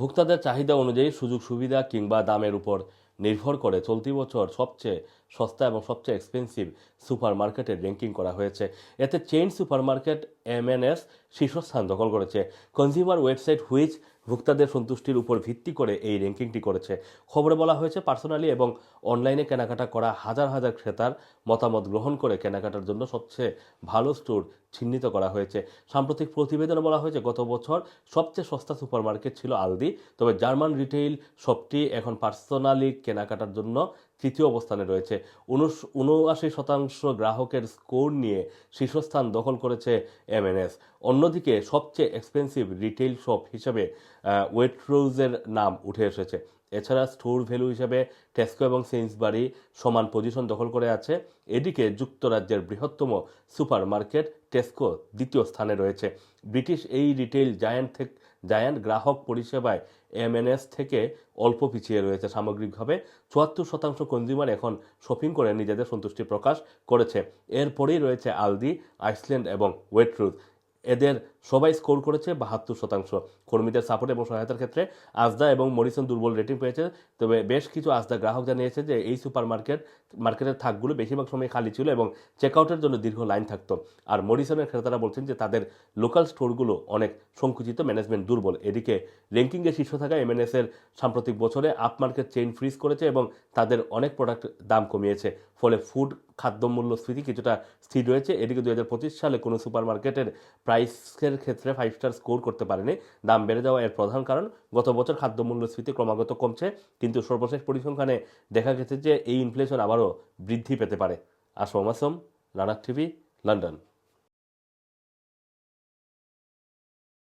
ভোক্তাদের চাহিদা অনুযায়ী সুযোগ, সুবিধা কিংবা দামের উপর নির্ভর করে চলতি বছর সবচেয়ে সস্তা এবং সবচেয়ে এক্সপেন্সিভ সুপার মার্কেটের র্যাঙ্কিং করা হয়েছে। এতে চেইন সুপার মার্কেট এমএনএস শীর্ষস্থান দখল করেছে। কনজিউমার ওয়েবসাইট হুইচ ভোক্তাদের সন্তুষ্টির উপর ভিত্তি করে এই র্যাঙ্কিংটি করেছে। খবরে বলা হয়েছে, পার্সোনালি এবং অনলাইনে কেনাকাটা করা হাজার হাজার ক্রেতার মতামত গ্রহণ করে কেনাকাটার জন্য সবচেয়ে ভালো স্টোর চিহ্নিত করা হয়েছে। সাম্প্রতিক প্রতিবেদনে বলা হয়েছে, গত বছর সবচেয়ে সস্তা সুপারমার্কেট ছিল আলদি, তবে জার্মান রিটেইল শপটি এখন পার্সোনালি কেনাকাটার জন্য তৃতীয় অবস্থানে রয়েছে। উনআশি শতাংশ গ্রাহকের স্কোর নিয়ে শীর্ষস্থান দখল করেছে এমএনএস অন্যদিকে সবচেয়ে এক্সপেন্সিভ রিটেইল শপ হিসেবে ওয়েটরোজের নাম উঠে এসেছে। এছাড়া স্টোর ভ্যালু হিসেবে টেস্কো এবং সেন্সবারি সমান পজিশন দখল করে আছে। এদিকে যুক্তরাজ্যের বৃহত্তম সুপার মার্কেট টেস্কো দ্বিতীয় স্থানে রয়েছে। ব্রিটিশ এই রিটেইল জায়ান্ট জায়ান্ট গ্রাহক পরিষেবায় এমএনএস থেকে অল্প পিছিয়ে রয়েছে সামগ্রিকভাবে। চুয়াত্তর শতাংশ কনজিউমার এখন শপিং করে নিজেদের সন্তুষ্টি প্রকাশ করেছে। এরপরেই রয়েছে আলদি আইসল্যান্ড এবং ওয়েটরুথ এদের সবাই স্কোর করেছে বাহাত্তর শতাংশ। কর্মীদের সাপোর্ট এবং সহায়তার ক্ষেত্রে আজদা এবং মরিসন দুর্বল রেটিং পেয়েছে। তবে বেশ কিছু আজদা গ্রাহক জানিয়েছে যে এই সুপার মার্কেট মার্কেটের থাকগুলো বেশিরভাগ সময় খালি ছিল এবং চেকআউটের জন্য দীর্ঘ লাইন থাকতো। আর মরিসনের ক্রেতারা বলছেন যে তাদের লোকাল স্টোরগুলো অনেক সংকুচিত ম্যানেজমেন্ট দুর্বল। এদিকে র্যাঙ্কিংয়ে শীর্ষ থাকা এমএনএস এর সাম্প্রতিক বছরে আপ মার্কেট চেইন ফ্রিজ করেছে এবং তাদের অনেক প্রোডাক্ট দাম কমিয়েছে। ফলে ফুড খাদ্য মূল্যস্ফীতি কিছুটা স্থির রয়েছে। এদিকে দু হাজার পঁচিশ সালে কোনো সুপারমার্কেটের প্রাইসের ক্ষেত্রে ফাইভ স্টার স্কোর করতে পারেনি। দাম বেড়ে যাওয়া এর প্রধান কারণ, গত বছর খাদ্য মূল্যস্ফীতি ক্রমাগত কমছে, কিন্তু সর্বশেষ পরিসংখ্যানে দেখা গেছে যে এই ইনফ্লেশন আবারও বৃদ্ধি পেতে পারে। আসম আসম রানার টিভি, লন্ডন।